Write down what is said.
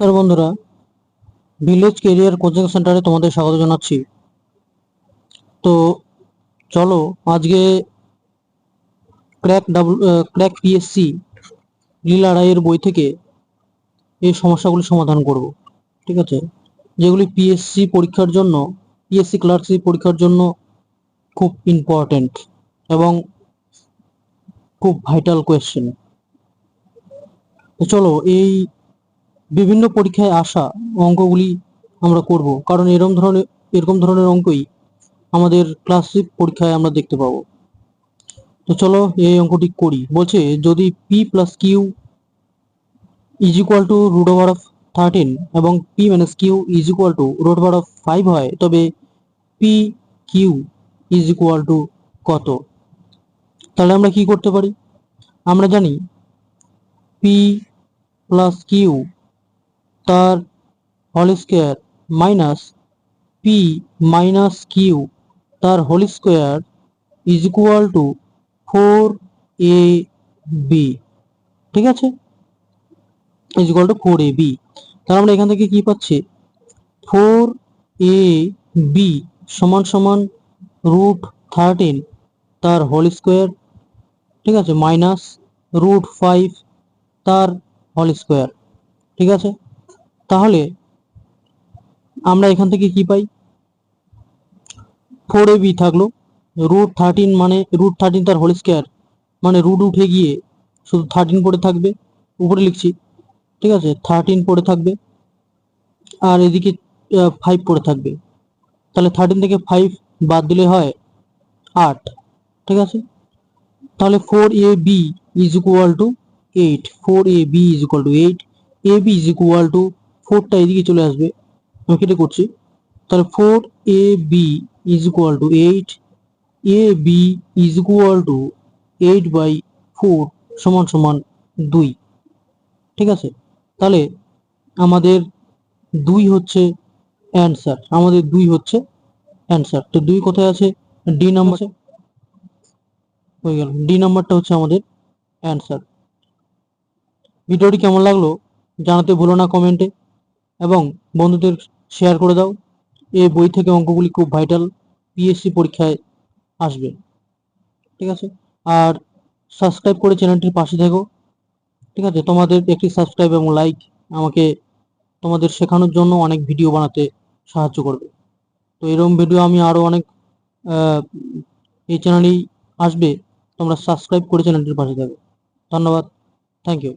নমস্কার বন্ধুরা village career coaching সেন্টারে তোমাদের স্বাগত জানাচ্ছি। তো চলো, আজকে crack W crack PSC Leela রায়ের বই থেকে এই সমস্যাগুলি সমাধান করব, ঠিক আছে? যেগুলি পিএসসি পরীক্ষার জন্য পিএসসি ক্লার্কশিপ পরীক্ষার জন্য খুব ইম্পর্ট্যান্ট এবং খুব ভাইটাল কোয়েশ্চেন চলো, এই বিভিন্ন পরীক্ষায় আসা অঙ্কগুলি আমরা করব। কারণ এরকম ধরনের এরকম ধরনের অঙ্কই আমাদের ক্লাসিক পরীক্ষায় আমরা দেখতে পাবো। তো চলো এই অঙ্কটি করি। বলছে, যদি P plus Q is equal to root over of thirteen এবং P minus Q is equal to root over of five হয়, তবে P Q is equal to কত? তাহলে আমরা কি করতে পারি? আমরা জানি পি প্লাস কিউ তার whole square minus P minus Q তার whole square is equal to four A B ঠিক আছে? Is equal to four A B তাহলে আমরা এখান থেকে কি পাচ্ছি? ফোর এ বি সমান সমান রুট থার্টিন তার হোল স্কোয়ার ঠিক আছে? মাইনাস রুট ফাইভ তার হোল স্কোয়ার ঠিক আছে? তাহলে আমরা এখান থেকে কি পাই? ফোর এ বি থাকল। রুট থার্টিন মানে রুট থার্টিন তার হোল স্কোয়ার মানে রুট উঠে গিয়ে শুধু থার্টিন পড়ে থাকবে। উপরে লিখছি, ঠিক আছে? থার্টিন পড়ে থাকবে আর এদিকে ফাইভ পড়ে থাকবে। তাহলে থার্টিন থেকে ফাইভ বাদ দিলে হয় আট, ঠিক আছে? তাহলে four A B is equal to eight four A B is equal to eight A B is equal to ফোরটা এদিকে চলে আসবে। আমি কেটে করছি। তাহলে four A B is equal to eight A B is equal to eight by four সমান সমান দুই। ঠিক আছে? তাহলে আমাদের দুই হচ্ছে অ্যান্সার আমাদের দুই হচ্ছে অ্যান্সার তো দুই কোথায় আছে? ডি নাম্বার হয়ে গেল। ডি নাম্বারটা হচ্ছে আমাদের অ্যান্সার ভিডিওটি কেমন লাগল জানাতে ভুলো না কমেন্টে এবং বন্ধুদের শেয়ার করে দাও। এই বই থেকে অঙ্কগুলি খুব ভাইটাল পিএসসি পরীক্ষায় আসবে। ঠিক আছে? আর সাবস্ক্রাইব করে চ্যানেলটির পাশে থেকো। ঠিক আছে? তোমাদের একটি সাবস্ক্রাইব এবং লাইক আমাকে তোমাদের শেখানোর জন্য অনেক ভিডিও বানাতে সাহায্য করবে। তো এরকম ভিডিও আমি আরও অনেক এই চ্যানেলেই আসবে। তোমরা সাবস্ক্রাইব করে চ্যানেলটির পাশে থাকো। ধন্যবাদ। Thank you